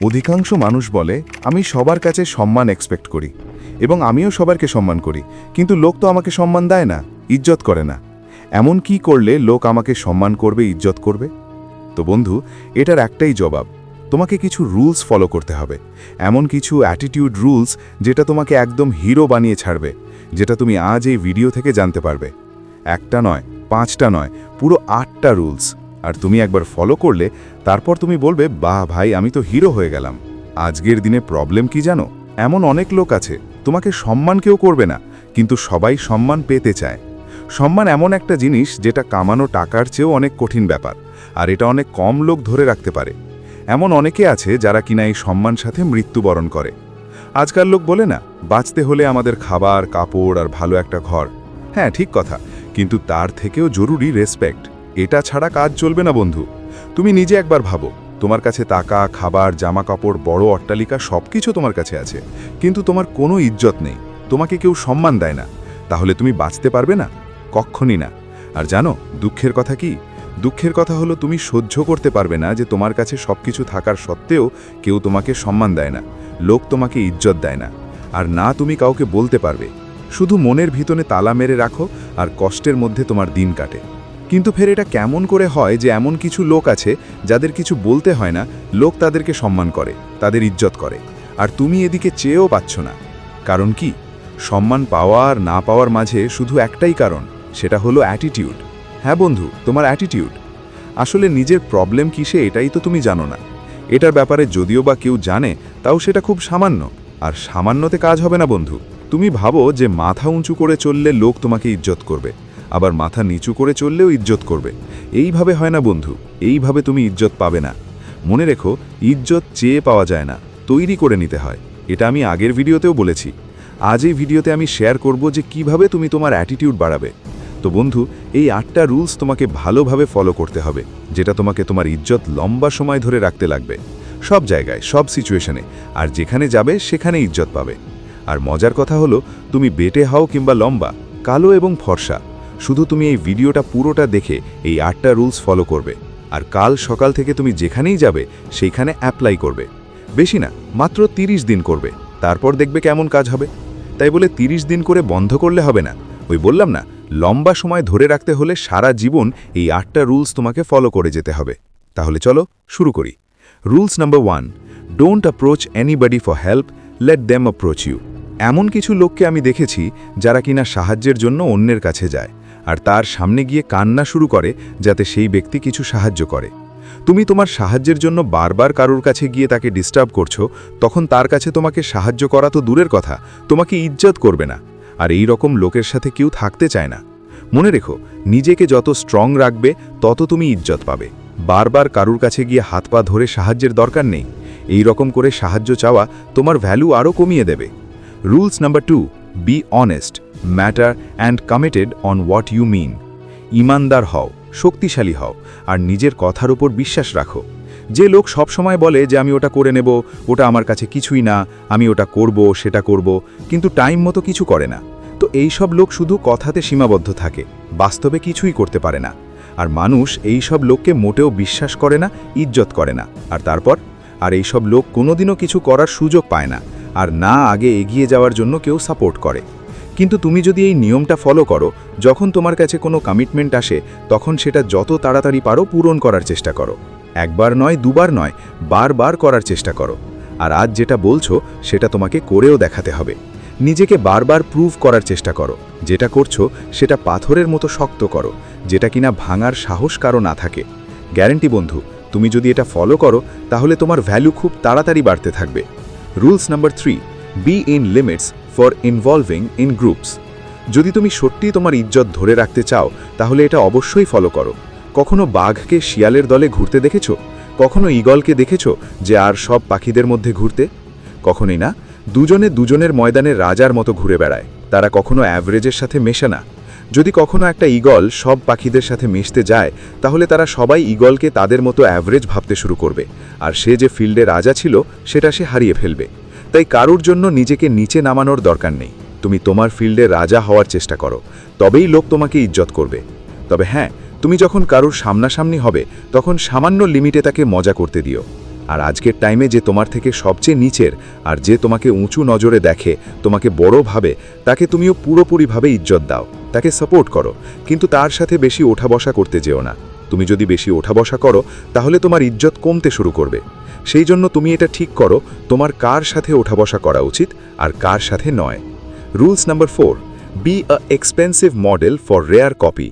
অধিকাংশ মানুষ বলে, আমি সবার কাছে সম্মান এক্সপেক্ট করি এবং আমিও সবারকে সম্মান করি, কিন্তু লোক তো আমাকে সম্মান দেয় না, ইজ্জত করে না। এমন কি করলে লোক আমাকে সম্মান করবে, ইজ্জত করবে? তো বন্ধু, এটার একটাই জবাব, তোমাকে কিছু রুলস ফলো করতে হবে। এমন কিছু অ্যাটিটিউড রুলস যেটা তোমাকে একদম হিরো বানিয়ে ছাড়বে, যেটা তুমি আজ এই ভিডিও থেকে জানতে পারবে। একটা নয়, পাঁচটা নয়, পুরো আটটা রুলস আর তুমি একবার ফলো করলে, তারপর তুমি বলবে, বাহ ভাই, আমি তো হিরো হয়ে গেলাম। আজকের দিনে প্রবলেম কি জানো? এমন অনেক লোক আছে, তোমাকে সম্মান কেউ করবে না, কিন্তু সবাই সম্মান পেতে চায়। সম্মান এমন একটা জিনিস যেটা কামানো টাকার চেয়েও অনেক কঠিন ব্যাপার, আর এটা অনেক কম লোক ধরে রাখতে পারে। এমন অনেকে আছে যারা কিনা এই সম্মান সাথে মৃত্যুবরণ করে। আজকাল লোক বলে না, বাঁচতে হলে আমাদের খাবার, কাপড় আর ভালো একটা ঘর। হ্যাঁ ঠিক কথা, কিন্তু তার থেকেও জরুরি রেসপেক্ট এটা ছাড়া কাজ চলবে না, বন্ধু। তুমি নিজে একবার ভাবো, তোমার কাছে টাকা, খাবার জামা কাপড় বড় অট্টালিকা সব কিছু তোমার কাছে আছে। কিন্তু তোমার কোনো ইজ্জত নেই, তোমাকে কেউ সম্মান দেয় না। তাহলে তুমি বাঁচতে পারবে না? কক্ষণই না। আর জানো, দুঃখের কথা কি? দুঃখের কথা হলো তুমি সহ্য করতে পারবে না যে তোমার কাছে সব কিছু থাকার সত্ত্বেও কেউ তোমাকে সম্মান দেয় না, লোক তোমাকে ইজ্জত দেয় না। আর না তুমি কাউকে বলতে পারবে। শুধু মনের ভিতরে তালা মেরে রাখো, আর কষ্টের মধ্যে তোমার দিন কাটে। কিন্তু ফের এটা কেমন করে হয় যে এমন কিছু লোক আছে যাদের কিছু বলতে হয় না, লোক তাদেরকে সম্মান করে, তাদের ইজ্জত করে। আর তুমি এদিকে চেয়েও পাচ্ছ না। কারণ কি? সম্মান পাওয়া আর না পাওয়ার মাঝে শুধু একটাই কারণ, সেটা হলো অ্যাটিটিউড হ্যাঁ বন্ধু, তোমার অ্যাটিটিউড আসলে নিজের প্রবলেম কিসে এটাই তো তুমি জানো না। এটার ব্যাপারে যদিও বা কেউ জানে, তাও সেটা খুব সামান্য। আর সামান্যতে কাজ হবে না বন্ধু। তুমি ভাবো যে মাথা উঁচু করে চললে লোক তোমাকে ইজ্জত করবে। আবার মাথা নিচু করে চললেও ইজ্জত করবে। এইভাবে হয় না বন্ধু, এইভাবে তুমি ইজ্জত পাবে না। মনে রেখো, ইজ্জত চেয়ে পাওয়া যায় না, তৈরি করে নিতে হয়। এটা আমি আগের ভিডিওতেও বলেছি। আজ এই ভিডিওতে আমি শেয়ার করব যে কীভাবে তুমি তোমার অ্যাটিটিউড বাড়াবে। তো বন্ধু, এই আটটা রুলস তোমাকে ভালোভাবে ফলো করতে হবে, যেটা তোমাকে তোমার ইজ্জত লম্বা সময় ধরে রাখতে লাগবে। সব জায়গায়, সব সিচুয়েশনে আর যেখানে যাবে, সেখানে ইজ্জত পাবে। আর মজার কথা হলো, তুমি বেটে হও কিংবা লম্বা, কালো এবং ফর্সা শুধু তুমি এই ভিডিওটা পুরোটা দেখে এই আটটা রুলস ফলো করবে। আর কাল সকাল থেকে তুমি যেখানেই যাবে, সেইখানে অ্যাপ্লাই করবে। বেশি না, মাত্র ৩০ দিন করবে। তারপর দেখবে কেমন কাজ হবে। তাই বলে ৩০ দিন করে বন্ধ করলে হবে না। ওই বললাম না, লম্বা সময় ধরে রাখতে হলে সারা জীবন এই আটটা রুলস তোমাকে ফলো করে যেতে হবে। তাহলে চলো, শুরু করি। Rules number one don't approach anybody for help let them approach you এমন কিছু লোককে আমি দেখেছি যারা কিনা সাহায্যের জন্য অন্যের কাছে যায়। আর তার সামনে গিয়ে কান্না শুরু করে যাতে সেই ব্যক্তি কিছু সাহায্য করে। তুমি তোমার সাহায্যের জন্য বারবার কারোর কাছে গিয়ে তাকে ডিস্টার্ব করছ, তখন তার কাছে তোমাকে সাহায্য করা তো দূরের কথা, তোমাকে ইজ্জত করবে না। আর এই রকম লোকের সাথে কেউ থাকতে চায় না। মনে রেখো, নিজেকে যত স্ট্রং রাখবে, তত তুমি ইজ্জত পাবে। বারবার কারুর কাছে গিয়ে হাত পা ধরে সাহায্যের দরকার নেই। এই রকম করে সাহায্য চাওয়া তোমার ভ্যালু আরও কমিয়ে দেবে। Rules number two be honest matter and committed on what you mean ইমানদার হও, শক্তিশালী হও, আর নিজের কথার উপর বিশ্বাস রাখো। যে লোক সব সময় বলে যে আমি ওটা করে নেব, ওটা আমার কাছে কিছুই না, আমি ওটা করব, সেটা করব, কিন্তু টাইম মতো কিছু করে না। তো এই সব লোক শুধু কথাতে সীমাবদ্ধ থাকে, বাস্তবে কিছুই করতে পারে না। আর মানুষ এই সব লোককে মোটেও বিশ্বাস করে না, ইজ্জত করে না। আর তারপর? আর এই সব লোক কোনোদিনও কিছু করার সুযোগ পায় না। আর না আগে এগিয়ে যাওয়ার জন্য কেউ সাপোর্ট করে। কিন্তু তুমি যদি এই নিয়মটা ফলো করো, যখন তোমার কাছে কোনো কমিটমেন্ট আসে, তখন সেটা যত তাড়াতাড়ি পারো পূরণ করার চেষ্টা করো। একবার নয়, দুবার নয়, বারবার করার চেষ্টা করো। আর আজ যেটা বলছো, সেটা তোমাকে করেও দেখাতে হবে। নিজেকে বারবার প্রুভ করার চেষ্টা করো। যেটা করছ, সেটা পাথরের মতো শক্ত করো, যেটা কিনা ভাঙার সাহস কারও না থাকে। গ্যারেন্টি বন্ধু, তুমি যদি এটা ফলো করো, তাহলে তোমার ভ্যালু খুব তাড়াতাড়ি বাড়তে থাকবে। Rules number three be in limits for involving in groups যদি তুমি সত্যি তোমার ইজ্জত ধরে রাখতে চাও, তাহলে এটা অবশ্যই ফলো করো। কখনো বাঘকে শিয়ালের দলে ঘুরতে দেখেছ? কখনো ঈগলকে দেখেছ যে আর সব পাখিদের মধ্যে ঘুরতে? কখনোই না। দুজনে দুজনের ময়দানে রাজার মতো ঘুরে বেড়ায়। তারা কখনো অ্যাভারেজের সাথে মেশে না। যদি কখনো একটা ঈগল সব পাখিদের সাথে মিশতে যায়, তাহলে তারা সবাই ঈগলকে তাদের মতো অ্যাভারেজ ভাবতে শুরু করবে। আর সে যে ফিল্ডে রাজা ছিল, সেটা সে হারিয়ে ফেলবে। তাই কারুর জন্য নিজেকে নিচে নামানোর দরকার নেই। তুমি তোমার ফিল্ডে রাজা হওয়ার চেষ্টা করো। তবেই লোক তোমাকে ইজ্জত করবে। তবে হ্যাঁ তুমি যখন কারুর সামনাসামনি হবে, তখন সামান্য লিমিটে তাকে মজা করতে দিও। আর আজকের টাইমে যে তোমার থেকে সবচেয়ে নিচের, আর যে তোমাকে উঁচু নজরে দেখে, তোমাকে বড় ভাবে, তাকে তুমিও পুরোপুরিভাবে ইজ্জত দাও। তাকে সাপোর্ট করো, কিন্তু তার সাথে বেশি ওঠা বসা করতে যেও না। তুমি যদি বেশি ওঠা বসা করো, তাহলে তোমার ইজ্জত কমতে শুরু করবে। সেই জন্য তুমি এটা ঠিক করো, তোমার কার সাথে ওঠা বসা করা উচিত আর কার সাথে নয়। Rules number four, be a expensive model for rare copy.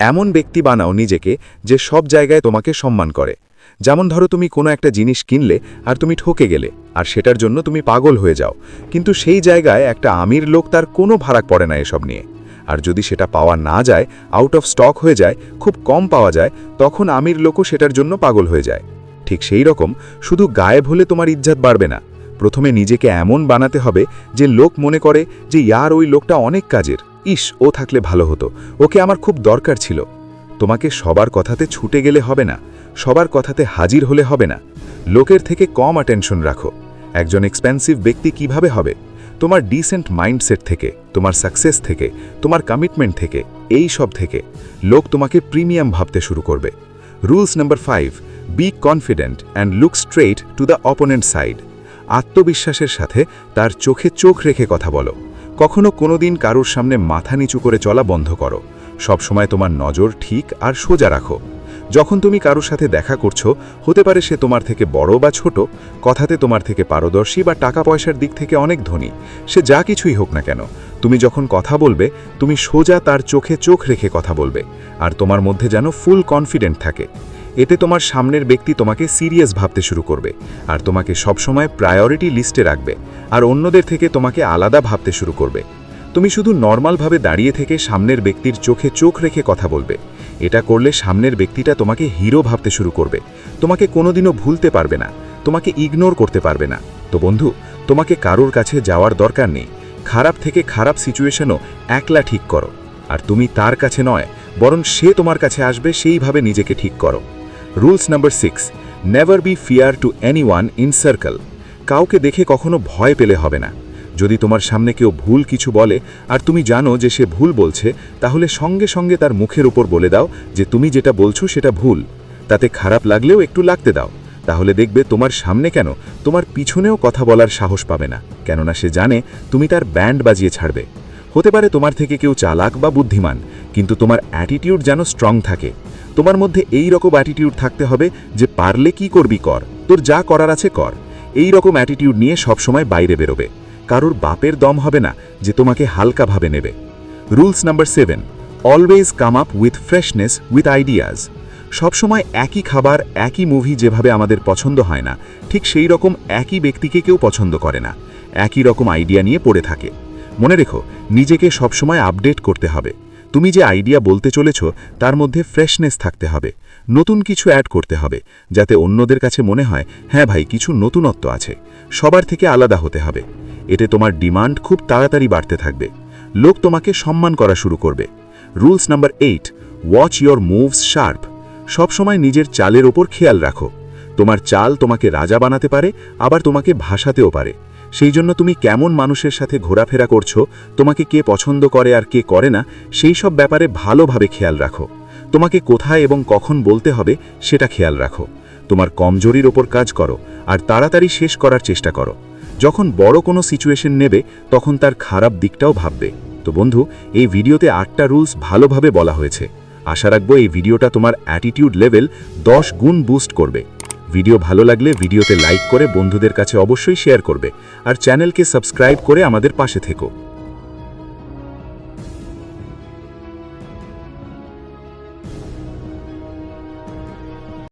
এমন ব্যক্তি বানাও নিজেকে যে সব জায়গায় তোমাকে সম্মান করে। যেমন ধরো তুমি কোনো একটা জিনিস কিনলে আর তুমি ঠকে গেলে, আর সেটার জন্য তুমি পাগল হয়ে যাও। কিন্তু সেই জায়গায় একটা আমির লোক তার কোনো ভাড়াক পড়ে না এসব নিয়ে। আর যদি সেটা পাওয়া না যায় আউট অফ স্টক হয়ে যায়, খুব কম পাওয়া যায়, তখন আমির লোকও সেটার জন্য পাগল হয়ে যায়। ঠিক সেই রকম, শুধু গায়েব হলে তোমার ইজ্জাত বাড়বে না। প্রথমে নিজেকে এমন বানাতে হবে যে লোক মনে করে যে ইয়ার ওই লোকটা অনেক কাজের। ইস, ও থাকলে ভালো হতো। ওকে আমার খুব দরকার ছিল। তোমাকে সবার কথাতে ছুটে গেলে হবে না। সবার কথাতে হাজির হলে হবে না। লোকের থেকে কম অ্যাটেনশন রাখো। একজন এক্সপেন্সিভ ব্যক্তি কীভাবে হবে? তোমার ডিসেন্ট মাইন্ডসেট থেকে, তোমার সাকসেস থেকে, তোমার কমিটমেন্ট থেকে, এই সব থেকে লোক তোমাকে প্রিমিয়াম ভাবতে শুরু করবে। Rules number five be confident and look straight to the opponent side আত্মবিশ্বাসের সাথে তার চোখে চোখ রেখে কথা বলো। কখনো কোনোদিন কারোর সামনে মাথা নিচু করে চলা বন্ধ করো। সবসময় তোমার নজর ঠিক আর সোজা রাখো। যখন তুমি কারোর সাথে দেখা করছ, হতে পারে সে তোমার থেকে বড় বা ছোট, কথাতে তোমার থেকে পারদর্শী বা টাকা পয়সার দিক থেকে অনেক ধনী, সে যা কিছুই হোক না কেন। তুমি যখন কথা বলবে, তুমি সোজা তার চোখে চোখ রেখে কথা বলবে, আর তোমার মধ্যে যেন ফুল কনফিডেন্ট থাকে। এতে তোমার সামনের ব্যক্তি তোমাকে সিরিয়াস ভাবতে শুরু করবে, আর তোমাকে সবসময় প্রায়োরিটি লিস্টে রাখবে, আর অন্যদের থেকে তোমাকে আলাদা ভাবতে শুরু করবে। তুমি শুধু নর্মালভাবে দাঁড়িয়ে থেকে সামনের ব্যক্তির চোখে চোখ রেখে কথা বলবে এটা করলে সামনের ব্যক্তিটা তোমাকে হিরো ভাবতে শুরু করবে। তোমাকে কোনোদিনও ভুলতে পারবে না। তোমাকে ইগনোর করতে পারবে না। তো বন্ধু, তোমাকে কারোর কাছে যাওয়ার দরকার নেই। খারাপ থেকে খারাপ সিচুয়েশনও একলা ঠিক করো। আর তুমি তার কাছে নয়, বরং সে তোমার কাছে আসবে, সেইভাবে নিজেকে ঠিক করো। Rules number six never be fear to anyone in circle কাউকে দেখে কখনো ভয় পেলে হবে না। যদি তোমার সামনে কেউ ভুল কিছু বলে আর তুমি জানো যে সে ভুল বলছে, তাহলে সঙ্গে সঙ্গে তার মুখের উপর বলে দাও যে তুমি যেটা বলছো সেটা ভুল। তাতে খারাপ লাগলেও একটু লাগতে দাও। তাহলে দেখবে তোমার সামনে কেন? তোমার পিছনেও কথা বলার সাহস পাবে না। কেননা সে জানে তুমি তার ব্যান্ড বাজিয়ে ছাড়বে। হতে পারে তোমার থেকে কেউ চালাক বা বুদ্ধিমান, কিন্তু তোমার অ্যাটিটিউড যেন স্ট্রং থাকে। তোমার মধ্যে এই রকম অ্যাটিটিউড থাকতে হবে যে পারলে কি করবি কর, তোর যা করার আছে কর। এই রকম অ্যাটিটিউড নিয়ে সবসময় বাইরে বেরোবে। কারোর বাপের দম হবে না যে তোমাকে হালকাভাবে নেবে। Rules number seven, always come up with freshness with ideas সবসময় একই খাবার, একই মুভি যেভাবে আমাদের পছন্দ হয় না, ঠিক সেই রকম একই ব্যক্তিকে কেউ পছন্দ করে না, একই রকম আইডিয়া নিয়ে পড়ে থাকে। মনে রেখো, নিজেকে সবসময় আপডেট করতে হবে। তুমি যে আইডিয়া বলতে চলেছ, তার মধ্যে ফ্রেশনেস থাকতে হবে। নতুন কিছু অ্যাড করতে হবে, যাতে অন্যদের কাছে মনে হয় হ্যাঁ ভাই, কিছু নতুনত্ব আছে। সবার থেকে আলাদা হতে হবে। এতে তোমার ডিমান্ড খুব তাড়াতাড়ি বাড়তে থাকবে। লোক তোমাকে সম্মান করা শুরু করবে। Rules number eight watch your moves sharp সবসময় নিজের চালের ওপর খেয়াল রাখো। তোমার চাল তোমাকে রাজা বানাতে পারে, আবার তোমাকে ভাসাতেও পারে। সেই জন্য তুমি কেমন মানুষের সাথে ঘোরাফেরা করছ, তোমাকে কে পছন্দ করে আর কে করে না, সেই সব ব্যাপারে ভালোভাবে খেয়াল রাখো। তোমাকে কোথায় এবং কখন বলতে হবে সেটা খেয়াল রাখো। তোমার কমজোরির ওপর কাজ করো আর তাড়াতাড়ি শেষ করার চেষ্টা করো। যখন বড় কোনো সিচুয়েশন নেবে, তখন তার খারাপ দিকটাও ভাববে। তো বন্ধু, এই ভিডিওতে আটটা রুলস ভালোভাবে বলা হয়েছে। আশা রাখব এই ভিডিওটা তোমার অ্যাটিটিউড লেভেল দশ গুণ বুস্ট করবে। ভিডিও ভালো লাগলে ভিডিওতে লাইক করে বন্ধুদের কাছে অবশ্যই শেয়ার করবে। আর চ্যানেলকে সাবস্ক্রাইব করে আমাদের পাশে থেকো।